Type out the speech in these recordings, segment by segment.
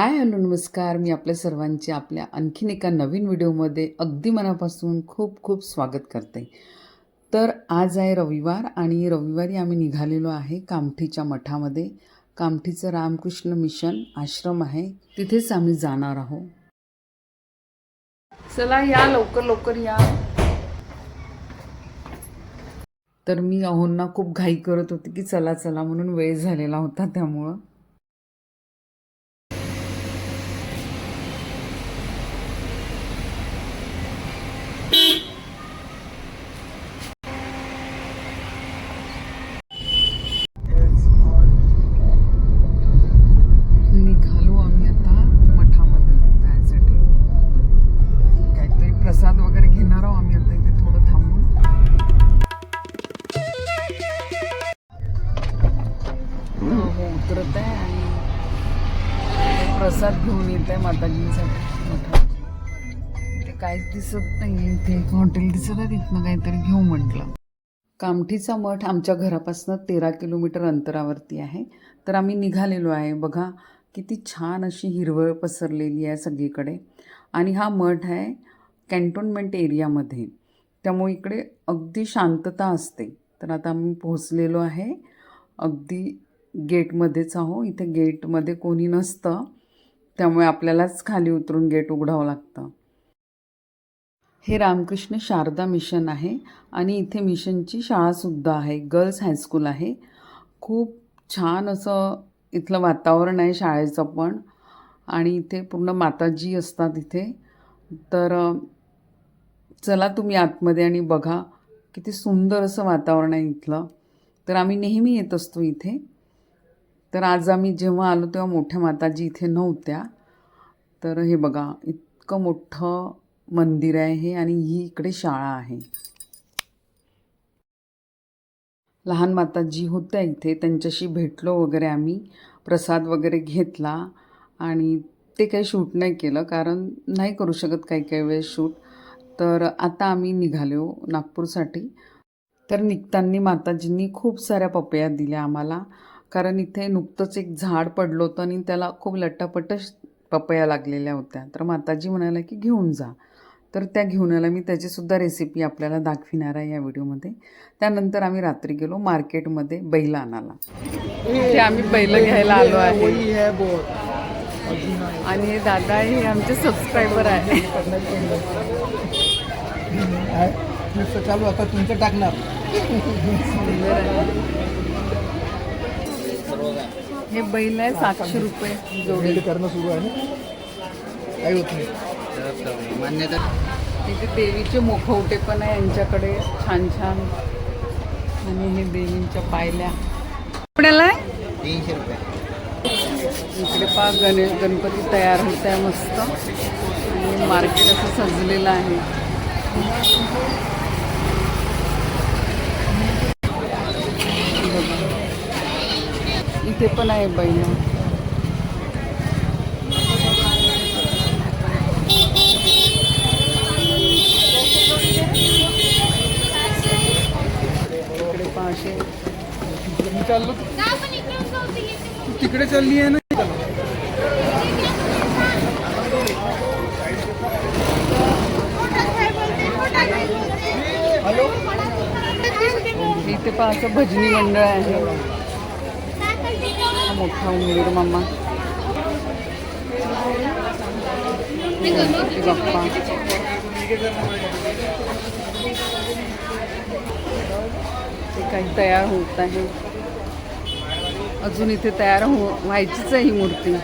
Hi hello नमस्कार. मी आपल्या सर्वांचे आपल्या आणखीन एका नवीन व्हिडिओमध्ये अगदी मनापासून खूप खूप स्वागत करते. तर आज आहे रविवार आणि रविवारी आम्ही निघालेलो आहे कामठीच्या मठामध्ये. कामठीचं रामकृष्ण मिशन आश्रम आहे. तिथेच आम्ही जाणार आहोत. चला या लवकर लवकर या. तर मी अहोंना खूप घाई करत होती की चला चला म्हणून वेळ झालेला होता त्यामुळं. येत आहे आणि प्रसाद घेऊन येत आहे माताजींसाठी. मठात ते काहीच दिसत नाही इथे. एक हॉटेल दिसत आहे तिथनं काहीतरी घेऊ म्हटलं. कामठीचा मठ आमच्या घरापासून तेरा किलोमीटर अंतरावरती आहे. तर आम्ही निघालेलो आहे. बघा किती छान अशी हिरवळ पसरलेली आहे सगळीकडे. आणि हा मठ आहे कॅन्टोनमेंट एरियामध्ये. त्यामुळे इकडे अगदी शांतता असते. तर आता आम्ही पोहोचलेलो आहे. अगदी गेटमध्येच आहो. इथे गेटमध्ये कोणी नसतं. त्यामुळे आपल्यालाच खाली उतरून गेट उघडावं लागतं. हे रामकृष्ण शारदा मिशन आहे आणि इथे मिशनची शाळासुद्धा आहे. गर्ल्स हायस्कूल आहे. खूप छान असं इथलं वातावरण आहे शाळेचं पण. आणि इथे पूर्ण माताजी असतात इथे. तर चला तुम्ही आतमध्ये आणि बघा. किती सुंदर असं वातावरण आहे इथलं. तर आम्ही नेहमी येत असतो इथे. तर आज आम्ही जेव्हा आलो तेव्हा मोठ्या माताजी इथे नव्हत्या. तर हे बघा इतकं मोठं मंदिर आहे हे आणि ही इकडे शाळा आहे. लहान माताजी होत्या इथे त्यांच्याशी भेटलो वगैरे आम्ही प्रसाद वगैरे घेतला आणि ते काही शूट नाही केलं कारण नाही करू शकत काही काही वेळेस शूट. तर आता आम्ही निघालो नागपूरसाठी. तर निघताना माताजींनी खूप साऱ्या पपया दिल्या आम्हाला. कारण इथे नुकतंच एक झाड पडलं होतं आणि त्याला खूप लट्टापट्टच पपया लागलेल्या होत्या. तर माताजी म्हणाल्या की घेऊन जा. तर त्या घेऊन आल्या. मी त्याचीसुद्धा रेसिपी आपल्याला दाखविणार आहे या व्हिडिओमध्ये. त्यानंतर आम्ही रात्री गेलो मार्केटमध्ये बैल आणायला. इथे आम्ही बैल घ्यायला आलो आहे. है आणि हे दादा हे आमचे सबस्क्रायबर आहे चालू आता तुमचं टाकणार. हे बैल आहे सातशे रुपये जोडी. करणं सुरू आहे ना? काही होत नाही. मान्यता. तिथे देवीचे मुखवटे पण आहे यांच्याकडे छान छान. आणि हे देवींच्या पायल्या. आपल्याला? तीनशे रुपये. इकडे पा गणेश गणपती तयार होत आहे मस्त. आणि मार्केट असं सजलेलं आहे बघा. इथे पण आहे बैल. इकडे पाचशे. मी चाललो तू तिकडे चालली आहे ना. इथे पण असं भजनी मंडळ आहे. मोठा उमेदीर मम्मा गणपती बाप्पा ते काही तयार होत आहे. अजून इथे तयार हो व्हायचीच आहे ही मूर्ती.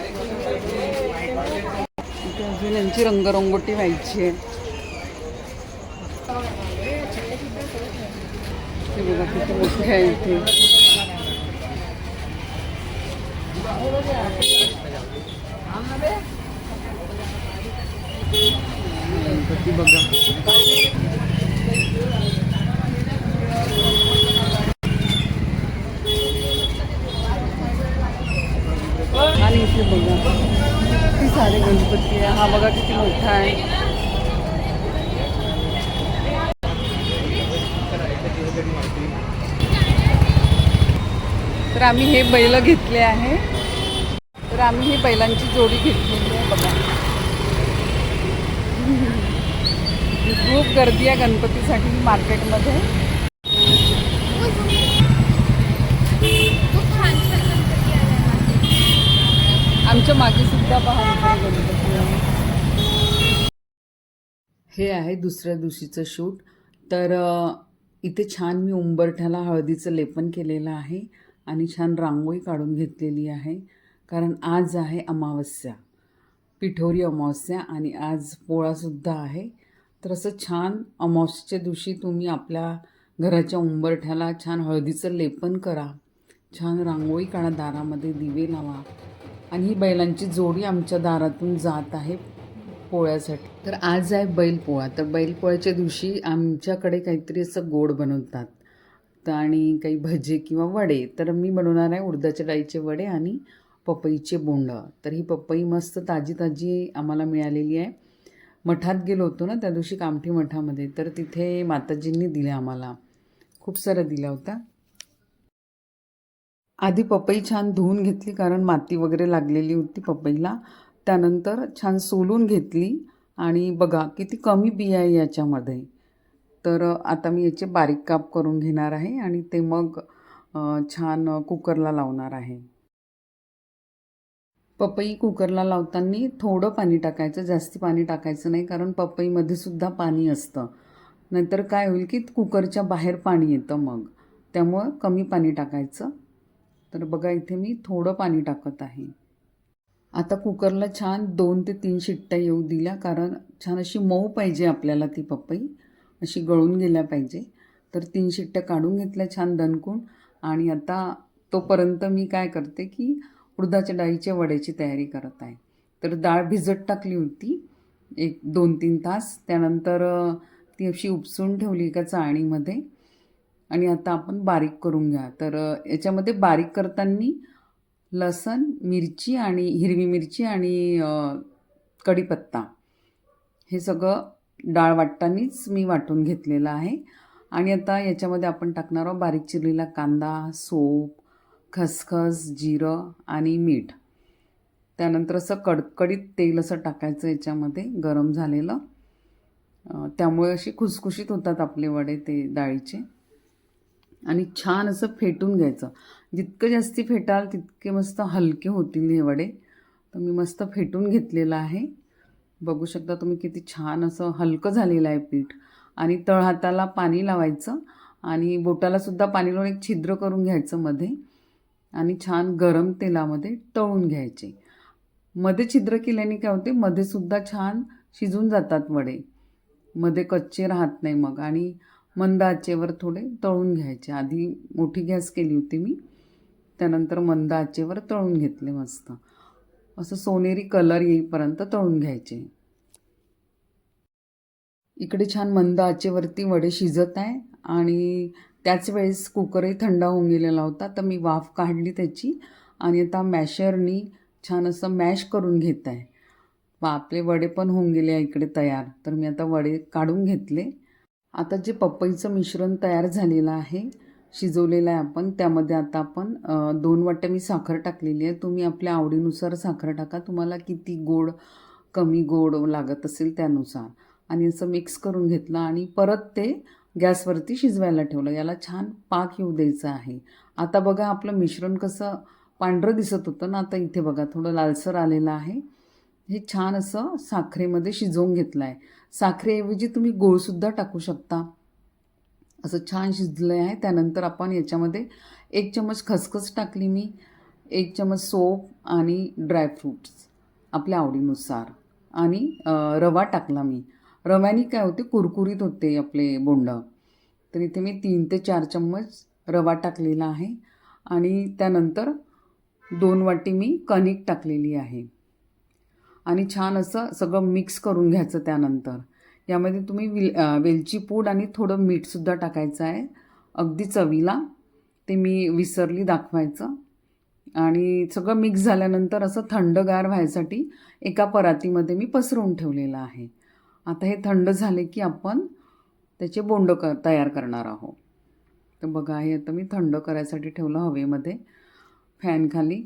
इथे अजून यांची रंगरंगोटी व्हायची आहे. ते बघा किती मोठी आहे इथे. तर आम्ही हे बैल घेतले आहे. तर आम्ही ही बैलांची जोडी घेतलेली आहे बघा. खूप गर्दी आहे गणपतीसाठी मार्केटमध्ये. आमच्या मागे सुद्धा पहा गणपती हे आहे दुसऱ्या दिवशीचं शूट. तर इथे छान मी उंबरठ्याला हळदीचं लेपन केलेलं आहे. आणि छान रांगोळी काढून घेतलेली आहे. कारण आज आहे अमावस्या. पिठोरी अमावस्या आणि आज पोळासुद्धा आहे. तर असं छान अमावस्येच्या दिवशी तुम्ही आपल्या घराच्या उंबरठ्याला छान हळदीचं लेपन करा. छान रांगोळी काढा दारामध्ये दिवे लावा. आणि ही बैलांची जोडी आमच्या दारातून जात आहे पोळ्यासाठी. तर आज आहे बैलपोळा तर बैलपोळ्याच्या दिवशी आमच्याकडे काहीतरी असं गोड बनवतात. तर आणि काही भजे किंवा वडे तर मी बनवणार आहे उडदाच्या डाळीचे वडे आणि पपईचे बोंड. तर ही पपई मस्त ताजी ताजी आम्हाला मिळालेली आहे. मठात गेलो होतो ना त्या दिवशी कामठी मठामध्ये तर तिथे माताजींनी दिल्या आम्हाला. खूप सारा दिला होता आधी पपई छान धुवून घेतली कारण माती वगैरे लागलेली होती पपईला. त्यानंतर छान सोलून घेतली आणि बघा किती कमी बिया आहे याच्यामध्ये. तर आता मी याचे बारीक काप करून घेणार आहे आणि ते मग छान कुकरला लावणार आहे. पपई कुकरला लावताना थोडं पाणी टाकायचं जास्ती पाणी टाकायचं नाही कारण पपईमध्ये सुद्धा पाणी असतं. नाहीतर काय होईल की कुकरच्या बाहेर पाणी येतं मग. त्यामुळं कमी पाणी टाकायचं. तर बघा इथे मी थोडं पाणी टाकत आहे. आता कुकरला छान दोन ते तीन शिट्ट्या येऊ दिल्या कारण छान अशी मऊ पाहिजे आपल्याला ती पपई. अशी गळून गेल्या पाहिजे. तर तीन शिट्ट्या काढून घेतल्या छान दणकून. आणि आता तोपर्यंत मी काय करते की उडदाच्या डाळीच्या वड्याची तयारी करत आहे. तर डाळ भिजत टाकली होती. एक दोन तीन तास. त्यानंतर ती अशी उपसून ठेवली एका चाळणीमध्ये. आणि आता आपण बारीक करून घ्या. तर याच्यामध्ये बारीक करताना लसण मिरची आणि हिरवी मिरची आणि कढीपत्ता. हे सगळं डाळ वाटतानीच मी वाटून घेतलेलं आहे. आणि आता याच्यामध्ये आपण टाकणार आहोत बारीक चिरलेला कांदा सोप खसखस जिरं आणि मीठ. त्यानंतर असं कडकडीत तेल असं टाकायचं याच्यामध्ये गरम झालेलं. त्यामुळे असे खुसखुशीत होतात आपले वडे ते डाळीचे. आणि छान असं फेटून घ्यायचं. जितकं जास्ती फेटाल तितके मस्त हलके होतील हे वडे. तर मी मस्त फेटून घेतलेलं आहे. बघू शकता तुम्ही किती छान असं हलकं झालेलं आहे पीठ. आणि तळहाताला पाणी लावायचं आणि बोटालासुद्धा पाणी लावून एक छिद्र करून घ्यायचं मध्ये. आणि छान गरम तेलामध्ये तळून घ्यायचे. मध्ये छिद्र केल्याने काय होते? मध्ये सुद्धा छान शिजून जातात वडे. मध्ये कच्चे राहत नाही मग. आणि मंद आचेवर थोडे तळून घ्यायचे. आधी मोठी गॅस केली होती मी. त्यानंतर मंद आचेवर तळून घेतले मस्त. असं सोनेरी कलर येईपर्यंत तळून घ्यायचे. इकडे छान मंद आचेवरती वडे शिजत आहे आणि त्याच वेळेस कुकरही थंड होऊन गेलेला होता तर मी वाफ काढली त्याची आणि आता मॅशरनी छान असं मॅश करून घेत आहे. व आपले वडे पण होऊन गेले आहे इकडे तयार तर मी आता वडे काढून घेतले. आता जे पपईचं मिश्रण तयार झालेलं आहे शिजवलेला आहे आपण. त्यामध्ये आता आपण दोन वाट्या मी साखर टाकलेली आहे. तुम्ही आपल्या आवडीनुसार साखर टाका. तुम्हाला किती गोड कमी गोड लागत असेल त्यानुसार. आणि असं मिक्स करून घेतलं आणि परत ते गॅसवरती शिजवायला ठेवलं. याला छान पाक येऊ द्यायचं आहे. आता बघा आपलं मिश्रण कसं पांढरं दिसत होतं ना. आता इथे बघा थोडं लालसर आलेलं आहे. हे छान असं साखरेमध्ये शिजवून घेतलं आहे साखरेऐवजी तुम्ही गूळसुद्धा टाकू शकता. असं छान शिजलं आहे. त्यानंतर आपण याच्यामध्ये एक चमच खसखस टाकली मी एक चमच सोप आणि ड्रायफ्रूट्स आपल्या आवडीनुसार. आणि रवा टाकला मी. रव्याने काय होते कुरकुरीत होते आपले बोंड. तर इथे मी तीन ते चार चम्मच रवा टाकलेला आहे. आणि त्यानंतर दोन वाटी मी कणिक टाकलेली आहे. आणि छान असं सगळं मिक्स करून घ्यायचं त्यानंतर. यामध्ये तुम्ही विल वेलची पूड आणि थोडं मीठसुद्धा टाकायचं आहे. अगदी चवीला. ते मी विसरली दाखवायचं. आणि सगळं मिक्स झाल्यानंतर असं थंडगार व्हायसाठी एका परातीमध्ये मी पसरवून ठेवलेलं आहे. आता हे थंड झाले की आपण त्याचे बोंड क तयार करणार आहोत. तर बघा हे आता मी थंड करायसाठी ठेवलं हवेमध्ये फॅनखाली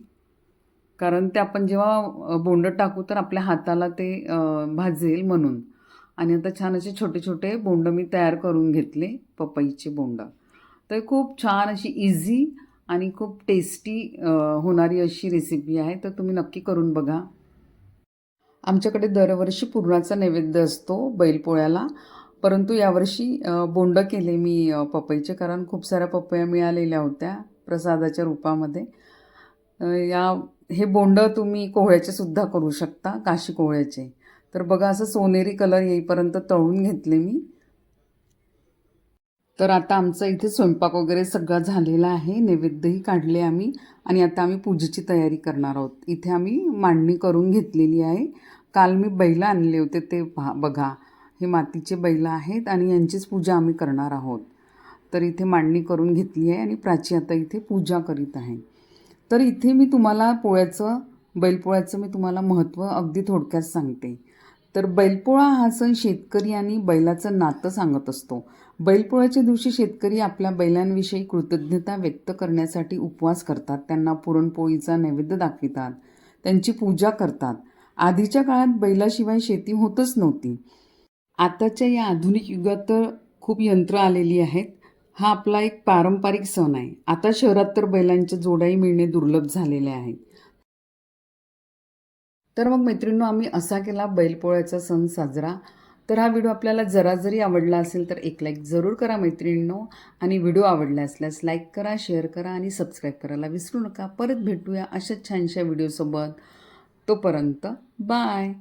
कारण ते आपण जेव्हा बोंड टाकू तर आपल्या हाताला ते भाजेल म्हणून. आणि आता छान असे छोटे छोटे बोंड मी तयार करून घेतले पपईचे बोंड. तर खूप छान अशी इझी आणि खूप टेस्टी होणारी अशी रेसिपी आहे. तर तुम्ही नक्की करून बघा. आमच्याकडे दरवर्षी पुरणाचा नैवेद्य असतो बैलपोळ्याला. परंतु यावर्षी बोंड केले मी पपईचे कारण खूप साऱ्या पपया मिळालेल्या होत्या प्रसादाच्या रूपामध्ये. या हे बोंड तुम्ही कोहळ्याचे सुद्धा करू शकता काशी कोहळ्याचे तर बघा असं सोनेरी कलर येईपर्यंत तळून घेतले मी. तर आता आमचं इथे स्वयंपाक वगैरे सगळा झालेला आहे. नैवेद्यही काढले आम्ही आणि आता आम्ही पूजेची तयारी करणार आहोत. इथे आम्ही मांडणी करून घेतलेली आहे. काल मी बैलं आणले होते ते पहा बघा. हे मातीचे बैलं आहेत आणि यांचीच पूजा आम्ही करणार आहोत. तर इथे मांडणी करून घेतली आहे आणि प्राची आता इथे पूजा करीत आहे. तर इथे मी तुम्हाला पोळ्याचं बैलपोळ्याचं मी तुम्हाला महत्त्व अगदी थोडक्यात सांगते. तर बैलपोळा हा सण शेतकरी आणि बैलाचं नातं सांगत असतो. बैलपोळ्याच्या दिवशी शेतकरी आपल्या बैलांविषयी कृतज्ञता व्यक्त करण्यासाठी उपवास करतात. त्यांना पुरणपोळीचा नैवेद्य दाखवितात. त्यांची पूजा करतात. आधीच्या काळात बैलाशिवाय शेती होतच नव्हती. आताच्या या आधुनिक युगात तर खूप यंत्र आलेली आहेत. हा आपला एक पारंपरिक सण आहे. आता शहरात तर बैलांच्या जोड्याही मिळणे दुर्लभ झालेले आहेत तर मग मैत्रिणींनो आम्ही असा केला बैलपोळ्याचा सण साजरा. तर हा व्हिडिओ आपल्याला जरा जरी आवडला असेल तर एक लाईक जरूर करा मैत्रिणींनो. आणि व्हिडिओ आवडला असल्यास लाईक करा शेअर करा आणि सबस्क्राईब करायला विसरू नका. परत भेटूया अशाच छानशा व्हिडिओसोबत तोपर्यंत बाय